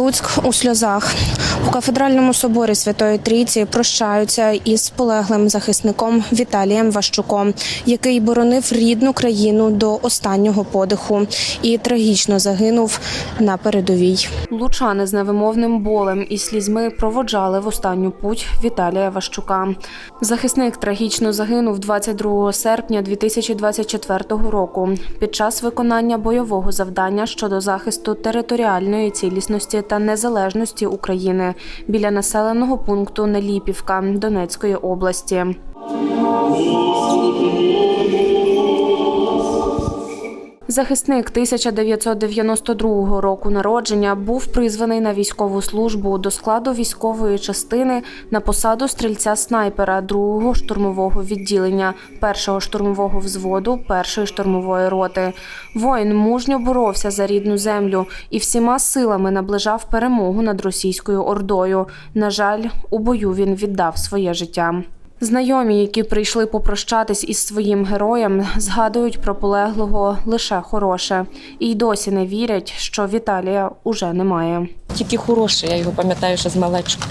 Луцьк у сльозах. У кафедральному соборі Святої Трійці прощаються із полеглим захисником Віталієм Ващуком, який боронив рідну країну до останнього подиху і трагічно загинув на передовій. Лучани з невимовним болем і слізьми проводжали в останню путь Віталія Ващука. Захисник трагічно загинув 22 серпня 2024 року під час виконання бойового завдання щодо захисту територіальної цілісності та незалежності України біля населеного пункту Неліпівка Донецької області. Захисник 1992 року народження був призваний на військову службу до складу військової частини на посаду стрільця снайпера 2-го штурмового відділення, 1-го штурмового взводу, 1-ї штурмової роти. Воїн мужньо боровся за рідну землю і всіма силами наближав перемогу над російською ордою. На жаль, у бою він віддав своє життя. Знайомі, які прийшли попрощатись із своїм героєм, згадують про полеглого лише хороше і й досі не вірять, що Віталія уже немає. Тільки хороше, я його пам'ятаю, що з малечку.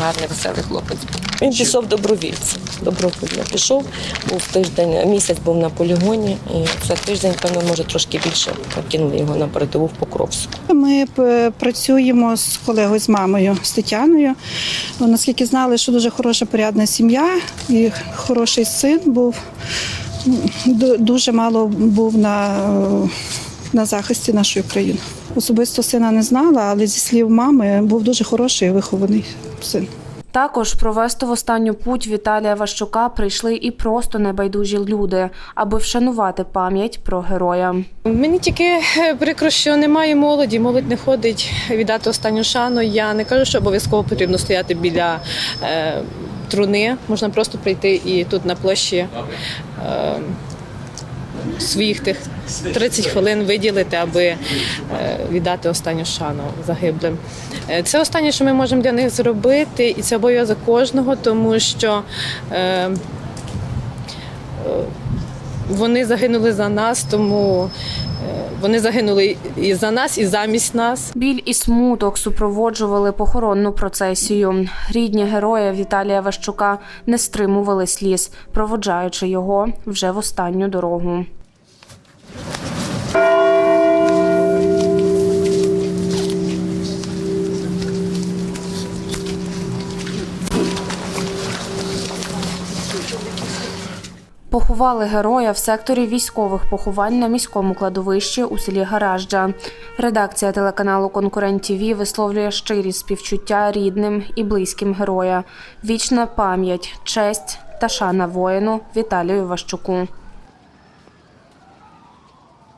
Гарний, веселий хлопець. Він пішов добровільцем. Добровільно пішов, був тиждень, місяць був на полігоні, і за тиждень, певно, може трошки більше кинули його на передову в Покровську. Ми працюємо з колегою з мамою з Тетяною. Наскільки знали, що дуже хороша порядна сім'я і хороший син був. Дуже мало був на, е, на захисті нашої країни. Особисто сина не знала, але зі слів мами був дуже хороший вихований син. Також провести в останню путь Віталія Ващука прийшли і просто небайдужі люди, аби вшанувати пам'ять про героя. Мені тільки е, прикро, що немає молоді, молодь не ходить віддати останню шану. Я не кажу, що обов'язково потрібно стояти біля е, труни. Можна просто прийти і тут на площі е, своїх тих 30 хвилин виділити, аби е, віддати останню шану загиблим. Е, Це останнє, що ми можемо для них зробити, і це обов'язок кожного, тому що. Е, вони загинули за нас, тому вони загинули і за нас, і замість нас. Біль і смуток супроводжували похоронну процесію. Рідні героя Віталія Ващука не стримували сліз, проводжаючи його вже в останню дорогу. Поховали героя в секторі військових поховань на міському кладовищі у селі Гаражджа. Редакція телеканалу Конкурент ТІВІ висловлює щирі співчуття рідним і близьким героя. Вічна пам'ять, честь та шана воїну Віталію Ващуку.